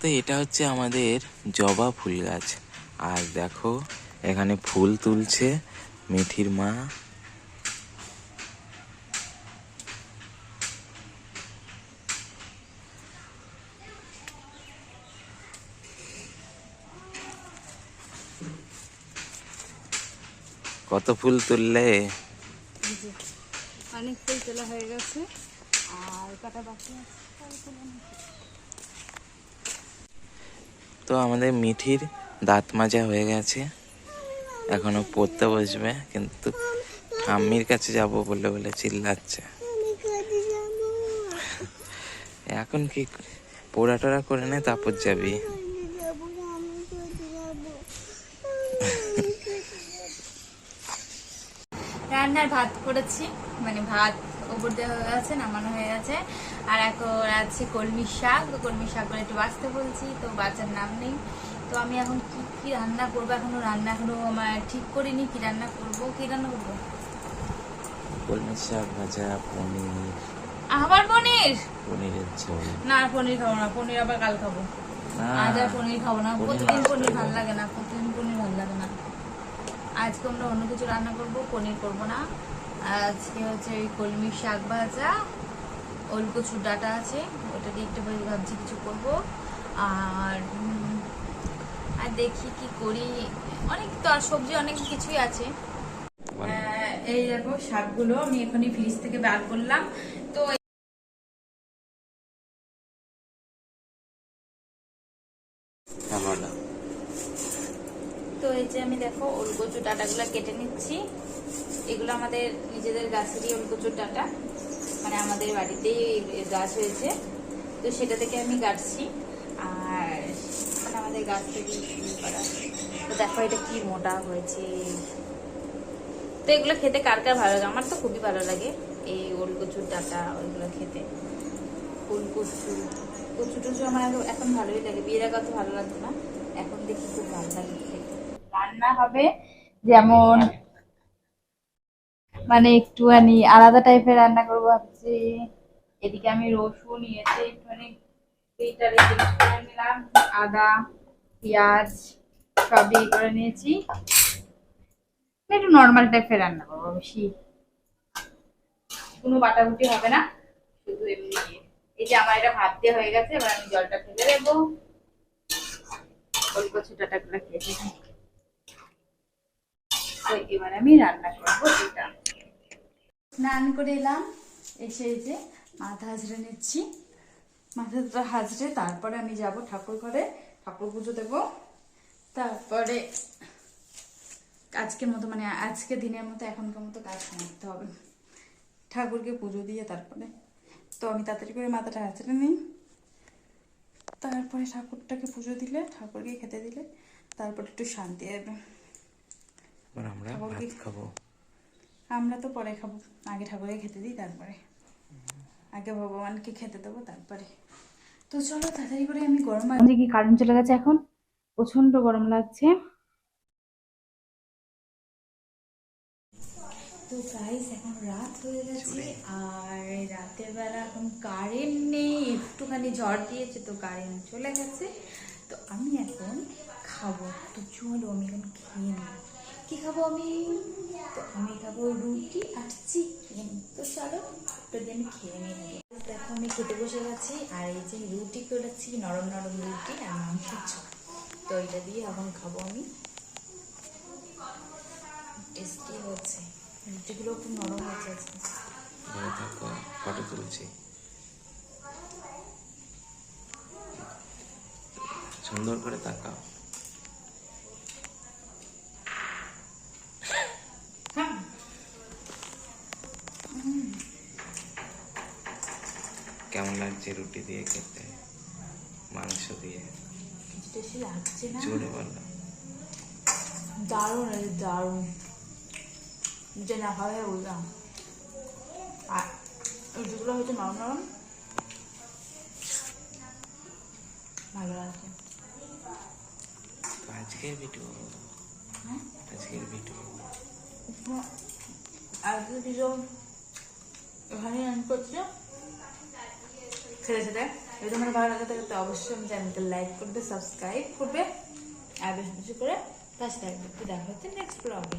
তো এটা হচ্ছে আমাদের জবা ফুল গাছ। আর দেখো, এখানে ফুল তুলছে মেথির মা। কত ফুল তুললে? অনেক ফুল তোলা হয়ে গেছে, আর কাটা বাকি আছে। তো আমাদের মিঠির দাঁত মাজা হয়ে গেছে। এখনও পড়তে বসবে, কিন্তু ঠাম্মির কাছে যাব বলে বলে চিল্লাচ্ছে। এখন কি পোড়া টোড়া করে নে, তারপর যাবি। রান্নার ভাত করেছি মানে ভাত ওপর দেওয়া হয়ে গেছে নামানো হয়ে গেছে। আর এখন আছে কলমি শাক তো কলমি শাক করে একটু বাঁচতে বলছি তো বাচ্চার নাম নেই। তো আমি এখন কি কি রান্না করব? এখনও রান্না এখনও আমার ঠিক করিনি কি রান্না করব? কি রান্না করব? কলমি শাক ভাজা পনির। আবার পনির? পনিরের ঝোল। না পনির খাব না পনির আবার কাল খাব। আজ আর পনির খাব না প্রতিদিন পনির ভালো লাগে না প্রতিদিন পনির ভালো লাগে না। আজকে আমরা অন্য কিছু রান্না করব পনির করব না। আজকে হচ্ছে ওই কলমি শাক ভাজা ওলকচু ডাটা আছে ওটা দিয়ে একটু ভাবে ভাবছি কিছু করব। আর আর দেখি কি করি। অনেক তো আর সবজি অনেক কিছুই আছে। আহ, এই দেখো শাকগুলো আমি এখনই ফ্রিজ থেকে বার করলাম। তো। তো এই যে আমি দেখো ওলকচু ডাটাগুলো কেটে নিচ্ছি। এগুলো আমাদের নিজেদের গাছেরই ওলকচুর ডাটা মানে আমাদের বাড়িতেই গাছ হয়েছে। তো সেটা থেকে আমি কাটছি। আর মানে আমাদের গাছ থেকে করা। তো দেখো এটা কি মোটা হয়েছে। তো এগুলো খেতে কার কার ভালো লাগে? আমার তো খুবই ভালো লাগে এই ওলকচুর ডাটা, ওইগুলো খেতে। ওলকচু কচু কচু টচু আমার এখন- ভালোই লাগে। বিয়ের আগে ভালো লাগতো না। এখন দেখি খুব ভালো লাগে খেতে। রান্না হবে। যেমন মানে একটুখানি আলাদা টাইপের রান্না করব ভাবছি। এদিকে আমি রসুন নিয়েছি, একটুখানি এইটারে জিনিস করে নিলাম। আদা, পেঁয়াজ সব ইয়ে করে নিয়েছি। একটু নর্মাল টাইপের রান্না করব বেশি। কোনো বাটাবুটি হবে না, শুধু এমনি এই যে আমার এটা ভাত হয়ে গেছে, এবার আমি জলটা ফেলে দেবো। অল্প ছোটাটা করে খেয়ে নেব। তো এবার আমি রান্না করব এটা। স্নান করে এলাম। এসে যে মাথা হাজরে নিচ্ছি। মাথাটা হাজরে, তারপরে আমি যাব ঠাকুর ঘরে। ঠাকুর পুজো দেবো। তারপরে আজকের মতো মানে আজকে দিনের মতো, এখনকার মতো কাজ সামলাতে হবে। ঠাকুরকে পুজো দিয়ে তারপরে। তো আমি তাড়াতাড়ি করে মাথাটা হাজরে নিই। তারপরে ঠাকুরটাকে পুজো দিলে, ঠাকুরকে খেতে দিলে, তারপর একটু শান্তি হবে। এবার আমরা ভাত খাব। আমরা তো পরে খাব। আগে ঠাকুরকে খেতে দিই তারপরে। আগে ভগবানকে খেতে দেবো তারপরে। তো চলো তাড়াতাড়ি করে আমি গরম আমাদের কি কারেন্ট চলে গেছে এখন? প্রচণ্ড গরম লাগছে। তো গাইস এখন রাত হয়ে গেছে। আর রাতের বেলা এখন কারেন্ট নেই একটুখানি ঝড় দিয়েছে তো কারেন্ট চলে গেছে। তো আমি এখন খাব। তো চলো আমি এখন খেয়ে নিই। কি খাব আমি? তো আমি খাব রুটি আর চিকেন। তো চলো যদি আমি খেয়ে আগে। দেখো, আমি খেতে বসে গেছি, আর এই যে রুটি করেছি নরম নরম রুটি আর মাংসের ঝোল। তো এটা দিয়ে এখন খাব আমি। টেস্টি হচ্ছে। রুটিগুলো খুব নরম হয়েছে। ফটো তুলছি? সুন্দর করে তাকাও। কেমন লাগছে রুটি দিয়ে খেতে? মাংস দিয়ে? জোরে বলো। দারুণ দারুণ। যে না খাবে বললাম। আর রুটিগুলো হচ্ছে নরম নরম। ভালো লাগছে। আজকের ভিডিও? হ্যাঁ? আজকের ভিডিও? আজকে কিছু এখানে রান করছে। খেতে সেটা যদি তোমার ভালো লাগে তাহলে অবশ্যই আমি চ্যানেলটা লাইক করবে সাবস্ক্রাইব করবে। আর বেশি বেশি করে পাশে থাকবে। দেখা হচ্ছে নেক্সট ব্লগে